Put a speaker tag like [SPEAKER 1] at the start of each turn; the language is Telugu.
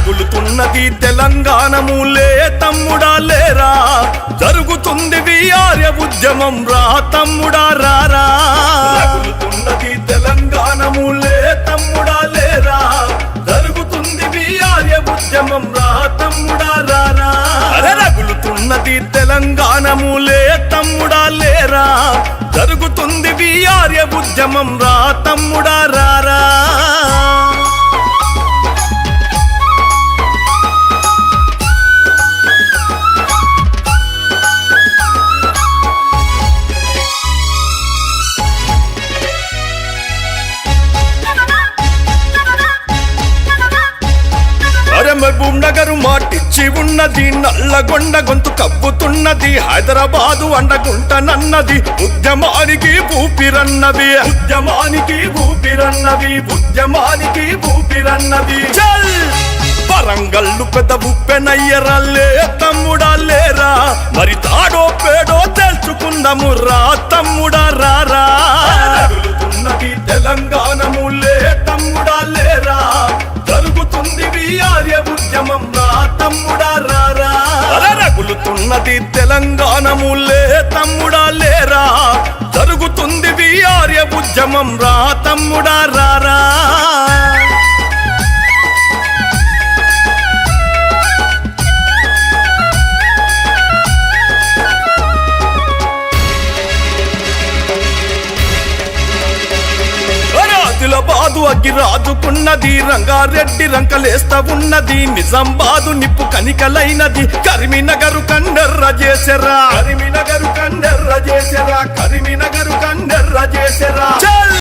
[SPEAKER 1] రగులుతున్నది తెలంగాణములే తమ్ముడా లేరా? జరుగుతుంది విఆర్య ఉద్యమం రా తమ్ముడా రారా? రగులుతున్నది తెలంగాణములే తమ్ముడా లేరా? జరుగుతుంది విఆర్య ఉద్యమం రా తమ్ముడా రారా? రగులుతున్నది తెలంగాణములే తమ్ముడా లేరా? జరుగుతుంది విఆర్య ఉద్యమం రా తమ్ముడా రారా? అరే నగరు మాటిచ్చి ఉన్నది నల్లగొండ గొంతు కప్పుతున్నది హైదరాబాదు అండగుంటనన్నది ఉద్యమానికి భూపిరన్నది ఉద్యమానికి ఊపిరన్నది ఉద్యమానికి ఊపిరన్నది. చల్! పరంగల్లు పెద్ద ఉప్పెనయ్యరాలే తమ్ముడా లేరా? మరి తాడో పేడో తెలుసుకుందాము రా తమ్ముడా రారా? తెలంగాణ విఆర్య ఉద్యమం రా తమ్ముడా రారా. అరే రగులుతున్నది తెలంగాణములే తమ్ముడా లేరా? జరుగుతుంది విఆర్య ఉద్యమం రా తమ్ముడా రారా. బాదు అగ్గి రాజుకున్నది రంగారెడ్డి రంకలేస్తా ఉన్నది నిజామాబాదు నిప్పు కనికలైనది కరిమినగరు కండర్ర చేసెరా. కరిమినగరు కండర్ర చేసెరా కరిమినగరు కండర్ర చేసెరా.